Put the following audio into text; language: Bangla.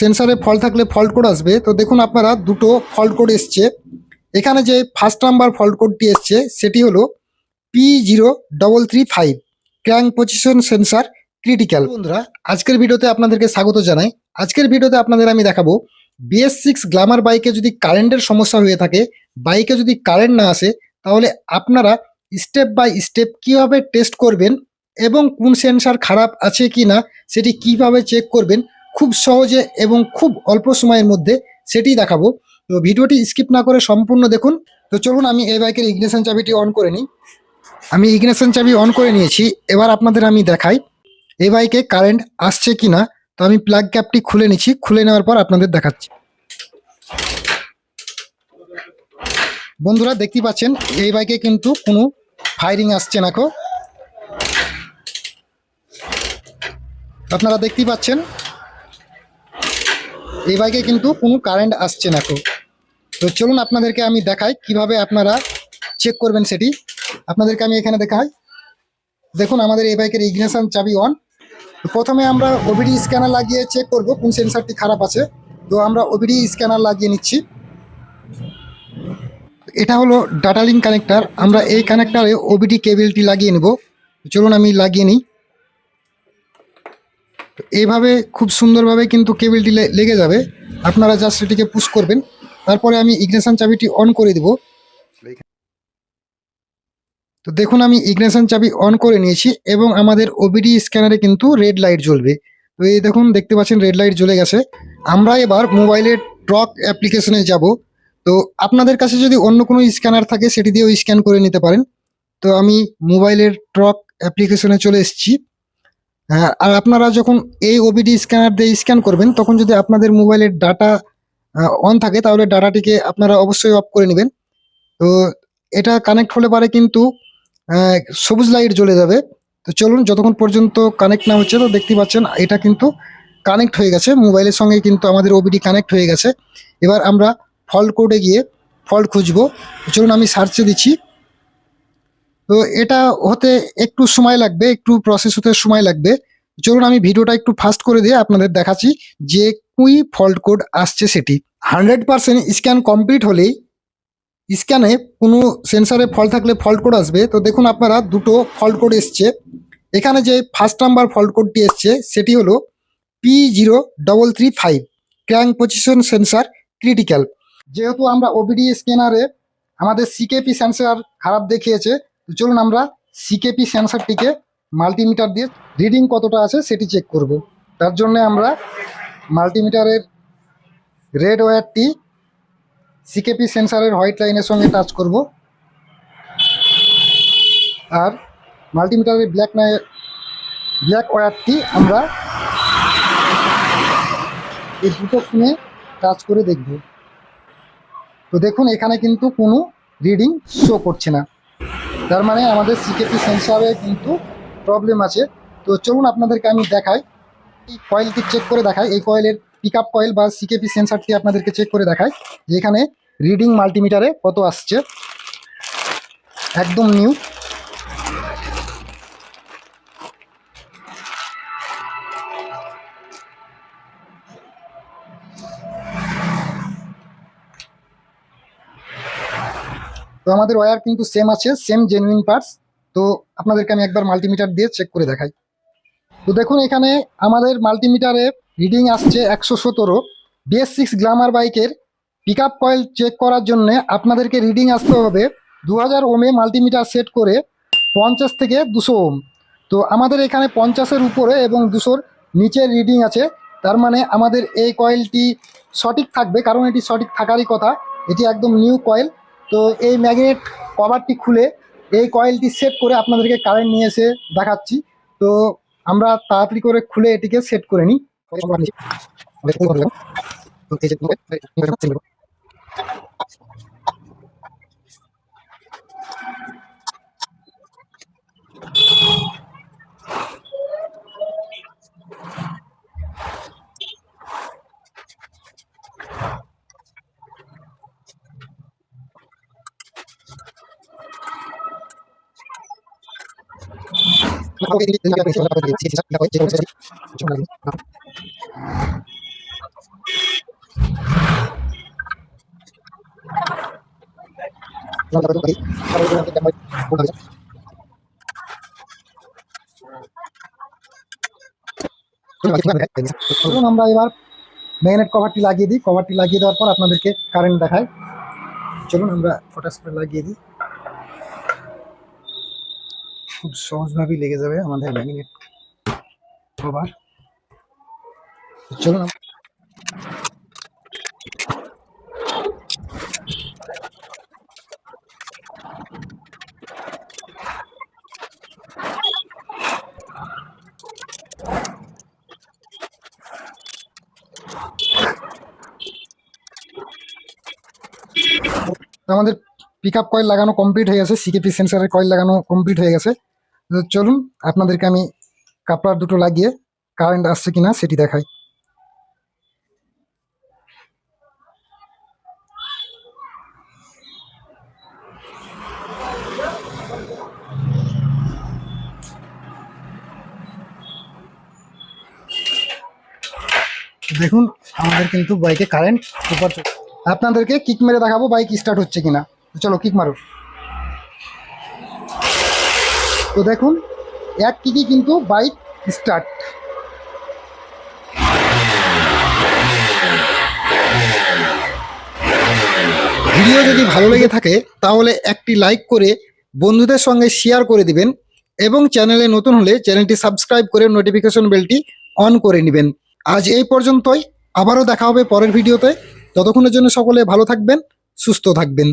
সেন্সারে ফল্ট থাকলে ফল্ট কোড আসবে। তো দেখুন আপনারা দুটো ফল্ট কোড এসছে। এখানে যে ফার্স্ট নাম্বার ফল্ট কোডটি এসছে, সেটি হলো P zero double three five crank position sensor critical বন্ধুরা, আজকের ভিডিওতে আপনাদেরকে স্বাগত জানাই। আজকের ভিডিওতে আপনাদের আমি দেখাবো বিএস সিক্স গ্লামার বাইকে যদি কারেন্টের সমস্যা হয়ে থাকে বাইকে যদি কারেন্ট না আসে, তাহলে আপনারা স্টেপ বাই স্টেপ কীভাবে টেস্ট করবেন এবং কোন সেন্সার খারাপ আছে কি না সেটি কীভাবে চেক করবেন খুব সহজে এবং খুব অল্প সময়ের মধ্যে সেটি দেখাবো। তো ভিডিওটি স্কিপ না করে সম্পূর্ণ দেখুন। তো চলুন আমি এই বাইকের ইগনিশন চাবিটি অন করে নিই। আমি ইগনিশন চাবি অন করে নিয়েছি। এবার আপনাদের আমি দেখাই, এই বাইকে কারেন্ট আসছে কি না তো আমি প্লাগ ক্যাপটি খুলে নিচ্ছি। খুলে নেওয়ার পর আপনাদের দেখাচ্ছি। বন্ধুরা, দেখতে পাচ্ছেন, এই বাইকে কিন্তু কোনো ফায়ারিং আসছে না আপনারা দেখতেই পাচ্ছেন এই বাইকে কিন্তু কোনো কারেন্ট আসছে না কো তো চলুন আপনাদেরকে আমি দেখাই কীভাবে আপনারা চেক করবেন সেটি। আপনাদেরকে আমি এখানে দেখাই। দেখুন, আমাদের এই বাইকের ইগনিশন চাবি অন তো প্রথমে আমরা ওবিডি স্ক্যানার লাগিয়ে চেক করব, কোন সেন্সারটি খারাপ আছে। তো আমরা ওবিডি স্ক্যানার লাগিয়ে নিচ্ছি। এটা হলো ডাটা লিঙ্ক কানেক্টার আমরা এই কানেক্টারে ওবিডি কেবিলটি লাগিয়ে নেব। চলুন আমি লাগিয়ে নিই। তো এইভাবে খুব সুন্দরভাবে কিন্তু কেবিলটি লেগে যাবে। আপনারা জাস্ট সেটিকে পুশ করবেন। তারপরে আমি ইগনিশন চাবিটি অন করে দেব। তো দেখুন, আমি ইগনিশন চাবি অন করে নিয়েছি এবং আমাদের ওবিডি স্ক্যানারে কিন্তু রেড লাইট জ্বলবে। তো এই দেখুন, দেখতে পাচ্ছেন রেড লাইট জ্বলে গেছে। আমরা এবার মোবাইলের ট্রক অ্যাপ্লিকেশনে যাব। তো আপনাদের কাছে যদি অন্য কোনো স্ক্যানার থাকে, সেটি দিয়েও স্ক্যান করে নিতে পারেন। তো আমি মোবাইলের ট্রক অ্যাপ্লিকেশনে চলে এসেছি। আর আপনারা যখন এই ওবিডি স্ক্যানার দিয়ে স্ক্যান করবেন, তখন যদি আপনাদের মোবাইলের ডাটা অন থাকে, তাহলে ডাটাটিকে আপনারা অবশ্যই অফ করে নেবেন। তো এটা কানেক্ট হলে পারে কিন্তু সবুজ লাইট জ্বলে যাবে। তো চলুন, যতক্ষণ পর্যন্ত কানেক্ট না হচ্ছে, তো দেখতে পাচ্ছেন, এটা কিন্তু কানেক্ট হয়ে গেছে। মোবাইলের সঙ্গে কিন্তু আমাদের ওবিডি কানেক্ট হয়ে গেছে। এবার আমরা ফল্ট কোডে গিয়ে ফল্ট খুঁজবো। চলুন, আমি সার্চে দিচ্ছি। তো এটা হতে একটু সময় লাগবে, একটু প্রসেস হতে সময় লাগবে। চলুন আমি ভিডিওটা একটু ফাস্ট করে দিয়ে আপনাদের দেখাচ্ছি যে কুই ফল্ট কোড আসছে সেটি। হান্ড্রেড পার্সেন্ট স্ক্যান কমপ্লিট হলেই স্ক্যানে কোনো সেন্সারে ফল্ট থাকলে ফল্ট কোড আসবে। তো দেখুন আপনারা দুটো ফল্ট কোড এসছে। এখানে যে ফার্স্ট নাম্বার ফল্ট কোডটি এসছে, সেটি হলো P zero double three five crank position sensor critical যেহেতু আমরা ওবিডি স্ক্যানারে আমাদের সিকেপি সেন্সার খারাপ দেখিয়েছে তো চলুন আমরা সিকেপি সেন্সারটিকে মাল্টিমিটার দিয়ে রিডিং কতটা আছে সেটি চেক করব। তার জন্য আমরা মাল্টিমিটারের রেড ওয়্যারটি সিকেপি সেন্সারের হোয়াইট লাইনের সঙ্গে টাচ করব। আর মাল্টিমিটারের ব্ল্যাক নাই ব্ল্যাক ওয়্যারটি আমরা এই দুটো ফোনে টাচ করে দেখব। তো দেখুন, এখানে কিন্তু কোনো রিডিং শো করছে না। তার মানে আমাদের সিকেপি সেন্সারে কিন্তু প্রবলেম আছে। তো চলুন আপনাদেরকে আমি দেখাই। এই কয়েলটি চেক করে দেখাই। এই কয়েলের পিক আপ কয়েল বা সিকেপি সেন্সারটি আপনাদেরকে চেক করে দেখাই। যে এখানে রিডিং মাল্টিমিটারে কত আসছে। একদম নিউ আমাদের ওয়্যার কিন্তু সেম আছে সেম জেনুইন পার্টস তো আপনাদেরকে আমি একবার মাল্টিমিটার দিয়ে চেক করে দেখাই। তো দেখুন এখানে আমাদের মাল্টিমিটারে রিডিং আসছে একশো সতেরো। বিএস সিক্স গ্লামার বাইকের পিক আপ কয়েল চেক করার জন্য আপনাদেরকে রিডিং আসতে হবে দু হাজার ওমে মাল্টিমিটার সেট করে পঞ্চাশ থেকে দুশো ওম। তো আমাদের এখানে পঞ্চাশের উপরে এবং দুশোর নিচের রিডিং আছে। তার মানে আমাদের এই কয়েলটি সঠিক থাকবে, কারণ এটি সঠিক থাকারই কথা। এটি একদম নিউ কয়েল তো এই ম্যাগনেট কভারটি খুলে এই কয়েলটি সেট করে আপনাদেরকে কারেন্ট নিয়ে এসে দেখাচ্ছি। তো আমরা তাড়াতাড়ি করে খুলে এটিকে সেট করে নিই। मेन कवर लागिए दी कवर लागिए देखा चलो फ़ोटो स्प्रे लागिए दी খুব সহজভাবেই লেগে যাবে আমাদের ম্যাগনেট কভার চলুন আম- তো আমাদের পিক আপ কয়েল লাগানো কমপ্লিট হয়ে গেছে সিকেপি সেন্সারের কয়েল লাগানো কমপ্লিট হয়ে গেছে। চলুন, আপনাদেরকে আমি কাপড় দুটো লাগিয়ে কারেন্ট আসছে কিনা সেটি দেখাই। দেখুন, আমাদের কিন্তু বাইকে কারেন্ট সুপার আপনাদেরকে কিক মেরে দেখাবো বাইক স্টার্ট হচ্ছে কিনা। চলো কিক মারো তো দেখুন, এক কিকই কিন্তু বাইক স্টার্ট ভিডিও যদি ভালো লেগে থাকে, তাহলে একটি লাইক করে বন্ধুদের সঙ্গে শেয়ার করে দিবেন এবং চ্যানেলে নতুন হলে চ্যানেলটি সাবস্ক্রাইব করে নোটিফিকেশন বেলটি অন করে নেবেন। আজ এই পর্যন্তই, আবারও দেখা হবে পরের ভিডিওতে ততক্ষণের জন্য সকলে ভালো থাকবেন, সুস্থ থাকবেন।